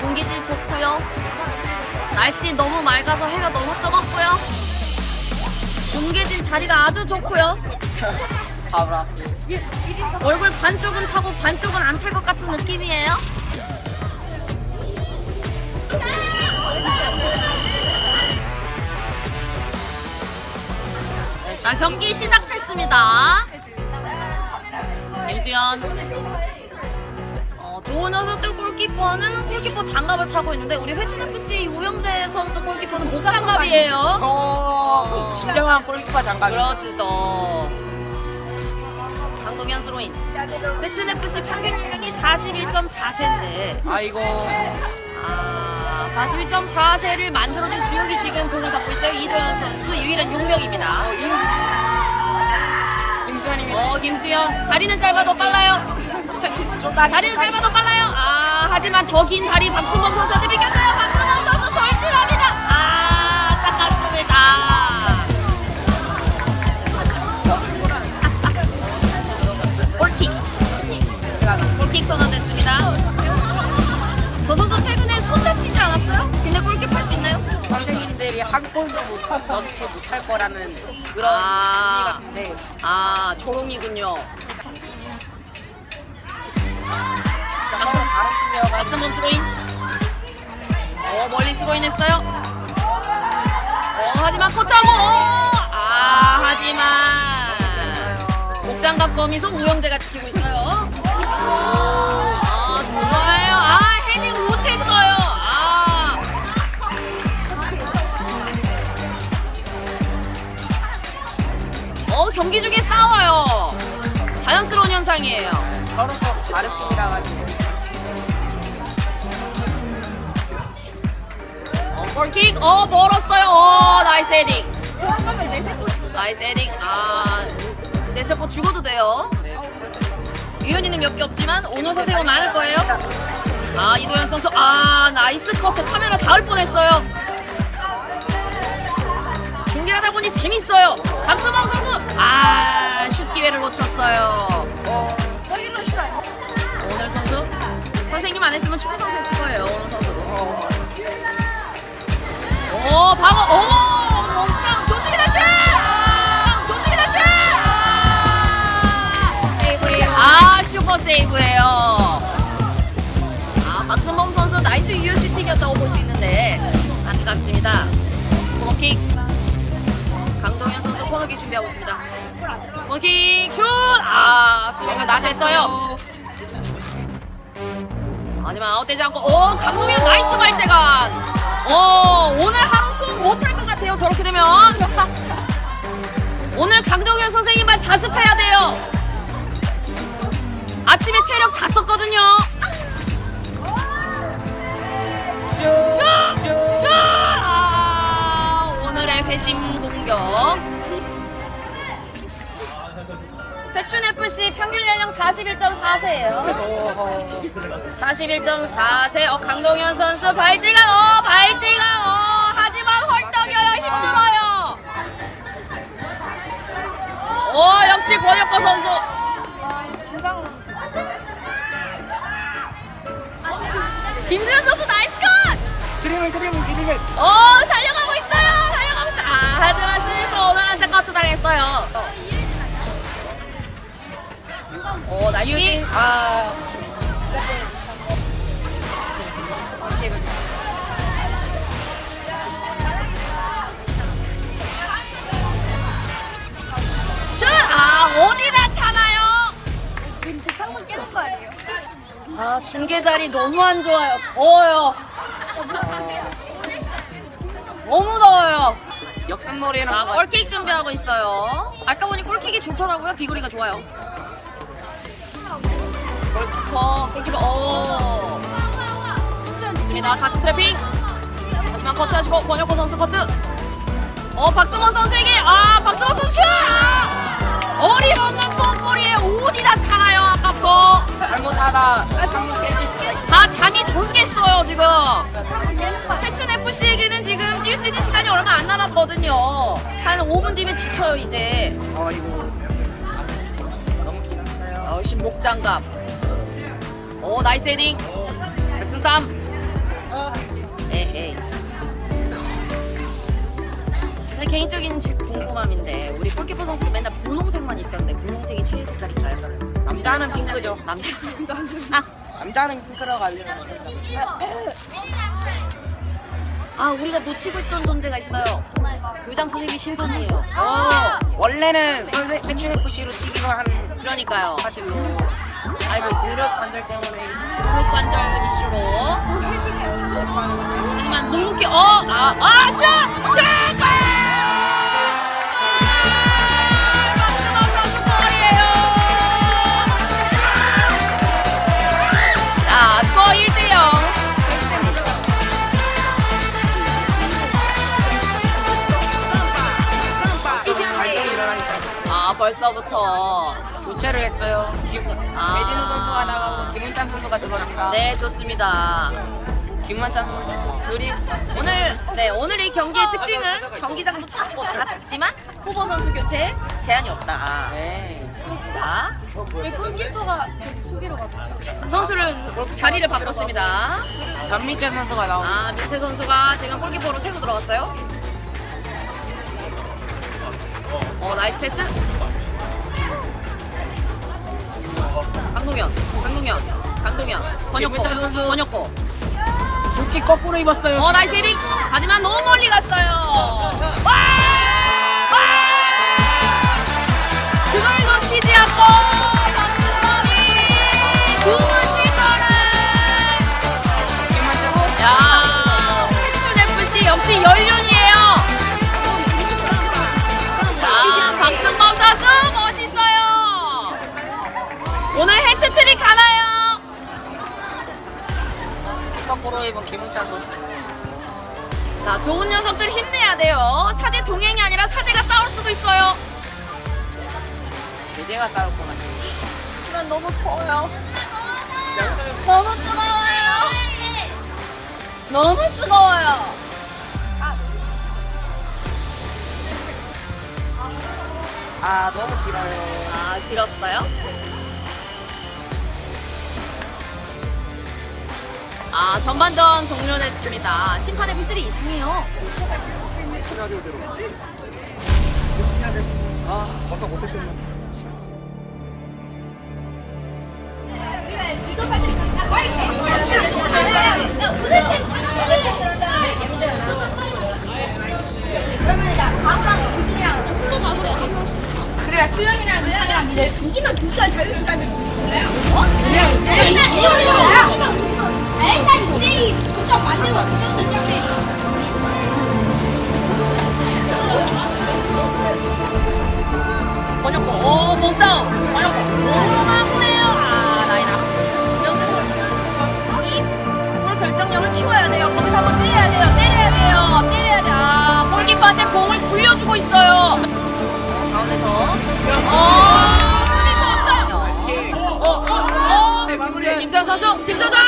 공기질 좋고요. 날씨 너무 맑아서 해가 너무 뜨겁고요. 중계진 자리가 아주 좋고요. 얼굴 반쪽은 타고 반쪽은 안 탈 것 같은 느낌이에요. 자 경기 시작했습니다. 김수현. 선수 골키퍼는 골키퍼 장갑을 차고 있는데 우리 회춘 FC 우영재 선수 골키퍼는 모자 장갑이에요. 어, 진정한 골키퍼 장갑이. 그렇죠. 강동현 스로인. 회춘 FC 평균 연령이 41.4세인데 아이고. 아, 41.4세를 만들어준 주역이 지금 공을 잡고 있어요. 이도현 선수 유일한 용병입니다. 어, 임. 김수현입니다. 어, 김수현. 다리는 짧아도 빨라요. 다리는 짧아도 빨라요. 아, 하지만 더 긴 다리 박수범 선수한테 비겼어요. 박수범 선수 돌진합니다. 아, 안타깝습니다. 골킥. 골킥 선언됐습니다. 저 선수 최근에 손 다치지 않았어요? 근데 골킥 할 수 있나요? 선생님들이 한 골도 못 넣지 못할 거라는 그런 아. 의미 같은데. 아, 조롱이군요. 팀이어가지고. 박선범 스로인. 어, 멀리 스로인 했어요. 어, 하지만 커트하고, 어! 아, 하지만. 목장갑 거미손 우영재가 지키고 있어요. 아, 좋아요. 아, 헤딩 못했어요. 아. 어, 경기 중에 싸워요. 자연스러운 현상이에요. 서로 서로 다른 팀이라 가지고. 어, 골킥, 어, 멀었어요. 어, 나이스 헤딩. 나이스 헤딩. 아, 내 세포 죽어도 돼요. 네. 유현이는 몇 개 없지만 오늘 선생님 많을 거예요. 아, 이도현 선수. 아, 나이스 커트. 카메라 닿을 뻔했어요. 중계하다 보니 재밌어요. 박수범 선수. 아, 슛 기회를 놓쳤어요. 오늘 선수. 선생님 안 했으면 축구 선수 했을 거예요. 오늘 선수. 어, 오, 방어, 오, 옥상 좋습니다, 슛! 좋습니다, 슛! 아, 슈퍼 세이브예요. 아, 박승범 선수 나이스 유효 슈팅이었다고 볼 수 있는데 안타깝습니다. 코너킥. 강동현 선수 코너킥 준비하고 있습니다. 코너킥 슛! 아, 수비가 낮았어요. 하지만 아웃되지 않고 오 강동현 나이스 발재간 어 오늘 하루 수업 못할 것 같아요 저렇게 되면. 오늘 강동현 선생님만 자습해야 돼요. 아침에 체력 다 썼거든요 춘 FC 평균 연령 41.4세예요 어, 41.4세. 어 강동현 선수 발찌가 어 발찌가 어. 하지만 헐떡여요. 힘들어요. 어 역시 권혁거 선수. 김수현 선수 나이스 컷! 드리블 드리블 드리블. 어 달려가고 있어요. 달려가고 있어요 아 하지만 스위스 오늘 한테 커트 당했어요 오 나이스 킥. 아. 이걸 잘. 슛! 아 어디다 차나요? 왠지 창문 깨진 거 아니에요? 아 중계 자리 너무 안 좋아요. 더워요. 너무 더워요. 역삼 놀이는 자 골킥 준비하고 있어요. 아까 보니 골킥이 좋더라고요. 비거리가 좋아요. 골키퍼 골키퍼 오. 좋습니다. 가슴 트래핑. 하지만 커트하시고 권혁호 선수 커트. 어 박승원 선수에게 아 박승원 선수 슛! 어림없는 똥볼이에 어디다 차나요 아깝고. 잘못하다. 다 잠이 덜 깼어요 지금 해춘 FC에게는 지금 뛸 수 있는 시간이 얼마 안 남았거든요 한 5분 뒤면 지쳐요 이제 아이고. 너무 기났어요. 역시 목장갑 오 나이스 헤딩. 백승 3. 에헤이. 근데 개인적인 지- 궁금함인데 우리 골키퍼 선수도 맨날 분홍색만 입던데 분홍색이 최애 색깔인가요? 남자는 핑크죠. 남자. 아, 남자는 핑크라고 알려요. 아 우리가 놓치고 있던 존재가 있어요. 교장 선생님이 심판이에요. 어, 원래는 선생 패춘 FC로 뛰기로 한 그러니까요. 사실로 알고 있습니다. 유럽 관절 때문에 무릎 관절 이슈로. 하지만 묵묵히 어, 아, 아, 슛! 슛! 벌써부터. 교체를 했어요. 김, 아. 배진우 선수가 나가고 김은찬 선수가 들어갑니다. 네, 좋습니다. 김만찬 선수 드립 오늘 네 오늘 이 경기의 특징은 경기장도 작고 다 작지만 후보 선수 교체 제한이 없다. 네. 왜 골키퍼가 저기 수비로 가요? 선수를 자리를 바꿨습니다. 전미재 선수가 나옵니다. 아 민채 선수가 지금 골키퍼로 새로 들어갔어요. 어 나이스 패스. 강동현, 강동현, 강동현, 선수. 번역호. 조끼 거꾸로 입었어요. 어 나이스 헤딩 하지만 너무 멀리 갔어요 와! 와! 오늘 해트트릭 가나요? 거꾸로 입은 김은찬 선수. 자, 좋은 녀석들 힘내야 돼요. 사제 동행이 아니라 사제가 싸울 수도 있어요. 제재가 따를 것 같아요. 하지만 너무 더워요. 너무 뜨거워요. 너무 뜨거워요. 아 너무 길어요. 아, 길었어요? 아, 전반전 종료됐습니다. 심판의 휘슬이 이상해요. 수영이랑 민상이랑 미래 이기면 두 시간 자유 시간을? 어? 일단 이기면 거야. 일단 이대이 국정 만들어. 번역고, 오, 몸싸움. 번역고, 오마구네요. 아, 라이나. 이정도 선수는 이골 결정력을 키워야 돼요. 거기서 한번 때려야 돼요. 때려야 돼요. 때려야 돼. 아, 골키퍼한테 공을 굴려주고 있어요. 가운데서. 어, 수비수. 어, 어, 어. 마무리. 김선 선수, 김선수!